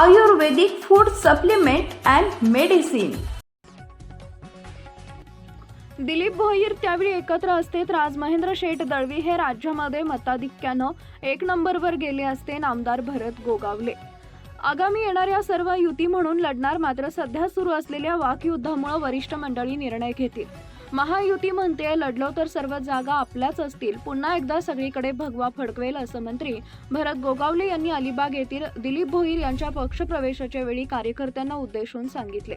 Ayurvedic food supplement and medicine Dilip Bhoir त्यावेळी एकत्र असतेत. राज महेंद्र शेठ दळवी हे राज्यामध्ये मताधिक्यानं एक नंबरवर गेले असते नामदार भरत गोगावले. आगामी येणाऱ्या सर्व युती म्हणून लढणार मात्र सध्या सुरू असलेल्या वाकयुद्धामुळे वरिष्ठ मंडळी निर्णय घेतील. महायुती म्हणते लढलो तर सर्व जागा आपल्याच असतील. पुन्हा एकदा सगळीकडे भगवा फडकवेल असं मंत्री भरत गोगावले यांनी अलिबाग येथील दिलीप भोईर यांच्या पक्षप्रवेशाच्या वेळी कार्यकर्त्यांना उद्देशून सांगितले.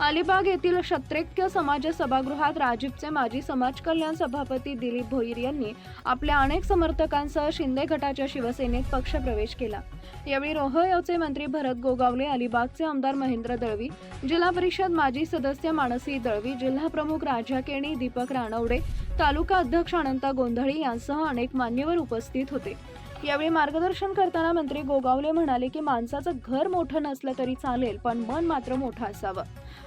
अलिबाग येथील क्षत्रेक्य समाज सभागृहात राजीवचे माजी समाज कल्याण सभापती दिलीप भोईर यांनी आपल्या अनेक समर्थकांसह शिंदे गटाच्या शिवसेनेत पक्षप्रवेश केला. यावेळी रोहयोचे मंत्री भरत गोगावले अलिबागचे आमदार महेंद्र दळवी जिल्हा परिषद माजी सदस्य मानसी दळवी जिल्हा प्रमुख राजा केणी दीपक रानवडे तालुका अध्यक्ष अनंता गोंधळी यांसह अनेक मान्यवर उपस्थित होते. यावेळी मार्गदर्शन करताना मंत्री गोगावले म्हणाले की माणसाचं घर मोठं नसलं तरी चालेल पण मन मात्र मोठं असावं.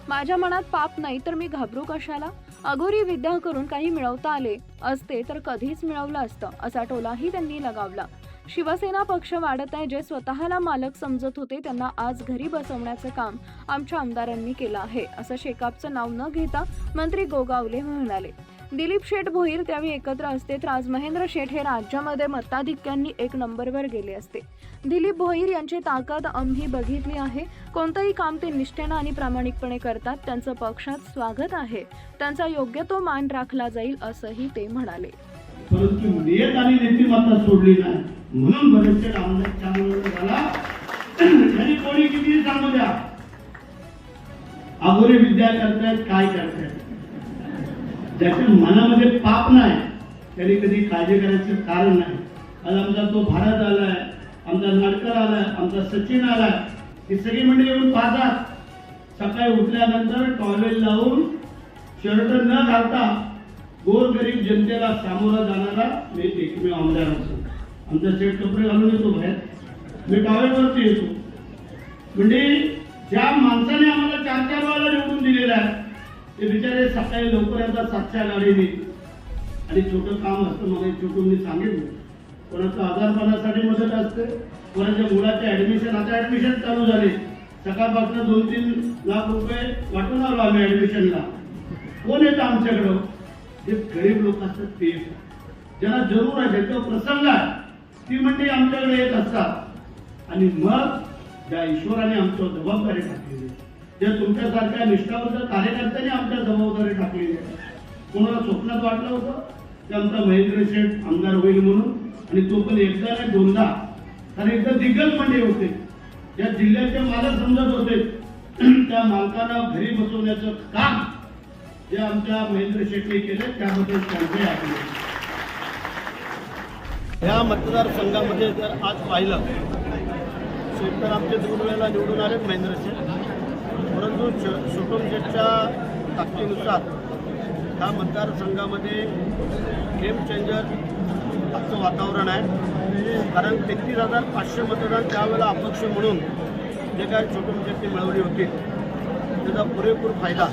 माझ्या मनात पाप नाही तर मी घाबरू कशाला? अघोरी विद्या करून काही मिळवता आले असते तर कधीच मिळवलं असतं असा टोलाही त्यांनी लगावला. शिवसेना पक्ष वाढत आहे जे स्वतःला मालक समजत होते त्यांना आज घरी बसवण्याचं काम आमच्या आमदारांनी केलं आहे असं शेकापचं नाव न घेता मंत्री गोगावले म्हणाले. दिलीप शेठ भोईर त्यावेळी एकत्र असते तर आज महेंद्र शेठ हे राज्यामध्ये मताधिक्यांनी एक नंबरवर गेले असते. दिलीप भोईर यांची ताकद आम्ही बघितली आहे. कोणतंही काम ते निष्ठेनं आणि प्रामाणिकपणे करतात त्यांचं पक्षात स्वागत आहे. त्यांचा योग्य तो मान राखला जाईल असंही ते म्हणाले. परंतु नियत आणि नीतिमत्ता सोडली नाही. म्हणून बरेचसे रामदास त्यामुळे झाला. त्यांनी कोणी किती सांगू द्या? अगोरे विद्या करतायत काय करतायत? ज्याच्या मनामध्ये पाप नाही त्यांनी कधी काळजी करायचं कारण नाही. आज आमचा तो भारत आलाय आमचा नाडकर आलाय आमचा सचिन आलाय. ही सगळी मंडळी येऊन पाहतात. सकाळी उठल्यानंतर टॉयलेट लावून शर्ट न घालता गोरगरीब जनतेला सामोरा जाणारा मी एकमेव आमदार असतो. आमचा सेट कपडे घालून येतो बाहेर. मी टॉयलेटवरती येतो. म्हणजे ज्या माणसाने आम्हाला चार चार वेळेला निवडून दिलेला आहे ते बिचारे सकाळी लवकर येतात सातच्या गाडीने आणि छोटं काम असतं मला छोटून मी सांगितलं. कोणाचं आजारपणासाठी मदत असते कोणाच्या मुलाचे ऍडमिशन आता ऍडमिशन चालू झाले. सकाळपासून दोन तीन लाख रुपये वाटून आलो आम्ही ऍडमिशनला कोण येतं आमच्याकडं? जे गरीब लोक असतात ते. ज्यांना जरूर आहे ज्याचा प्रसंग आहे ती म्हणजे आमच्याकडे येत असतात. आणि मग त्या ईश्वराने आमच्यावर जबाबदारी टाकलेली ज्या तुमच्यासारख्या निष्ठावंत कार्यकर्त्यांनी आमच्या जबाबदारी टाकलेली आहे. कोणाला स्वप्नात वाटलं होतं? की आमचा महेंद्र शेठ आमदार होईल म्हणून. आणि तो पण एकदा नाही दोनदा. कारण एकदा दिग्गज म्हणजे होते. ज्या जिल्ह्याचे मालक समजत होते त्या मालकांना घरी बसवण्याचं काम जे आमच्या महेंद्र शेट्टी केले त्याबद्दल त्यांचे आहे. ह्या मतदारसंघामध्ये जर आज पाहिलं शेतकर आमचे दोन वेळेला निवडून आले महेंद्र शेठ परंतु सुटम शेठच्या ताकदीनुसार ह्या मतदारसंघामध्ये गेम चेंजर आजचं वातावरण आहे. कारण तेहतीस हजार पाचशे मतदान त्यावेळेला अपक्ष म्हणून जे काय छोटम शेट्टी मिळवली होती त्याचा पुरेपूर फायदा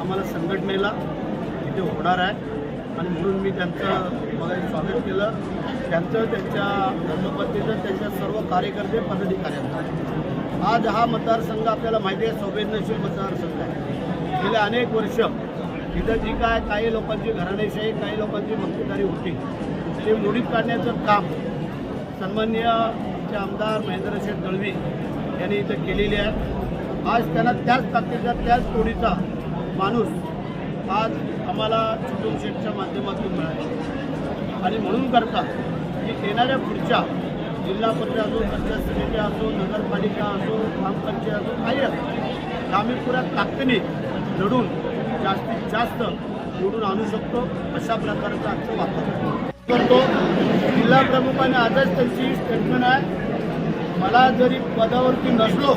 आम्हाला संघटनेला इथे होणार आहे. आणि म्हणून मी त्यांचं मला स्वागत केलं. त्यांचं त्यांच्या धर्मपत्नीचं त्यांच्या सर्व कार्यकर्ते पदाधिकाऱ्यांचं. आज हा मतदारसंघ आपल्याला माहिती आहे संवेदनशील मतदारसंघ आहे. गेल्या अनेक वर्ष इथं जी काय काही लोकांची घराणेशाही काही लोकांची मक्तेदारी होती. ते मोडीत काढण्याचं काम सन्मान्य आमचे आमदार महेंद्रशेठ दळवी यांनी इथं केलेली आहे. आज त्यांना त्याच ताकदीचा त्याच तोडीचा माणूस आज आम्हाला छोटून माध्यमातून मिळाला. आणि म्हणून करता की येणाऱ्या पुढच्या जिल्हा परिषद असो पंचायत समिती असो नगरपालिका असो ग्रामपंचायत असो काही असो आम्ही पुऱ्या ताकदीने लढून जास्तीत जास्त निवडून आणू शकतो अशा प्रकारचा अर्थ वापर करतो. जिल्हा प्रमुखाने आजच त्यांची स्टेटमेंट आहे. मला जरी पदावरती नसलो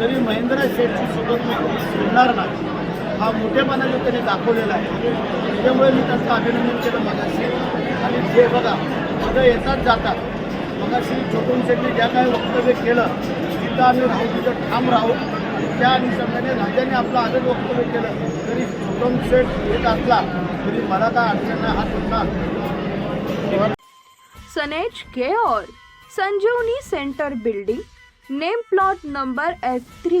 तरी महेंद्र शेठची सोबत मी सोडणार नाही. हा मोठेपणाने त्यांनी दाखवलेला आहे त्यामुळे मी त्यांचं अभिनंदन केलं मगाशी. आणि जे बघा पदं येतात जातात. मगाशी छोटून शेट्टी ज्या काही वक्तव्य केलं तिथं आम्ही राहू तिथं ठाम राहू. आणि त्या अनुषंगाने राजाने आपलं आजच वक्तव्य केलं. तरी छोटून शेठ येत असला तरी मला काय अडचण नाही हा तुमचा सनेज care Sanjivani centre building name plot number F three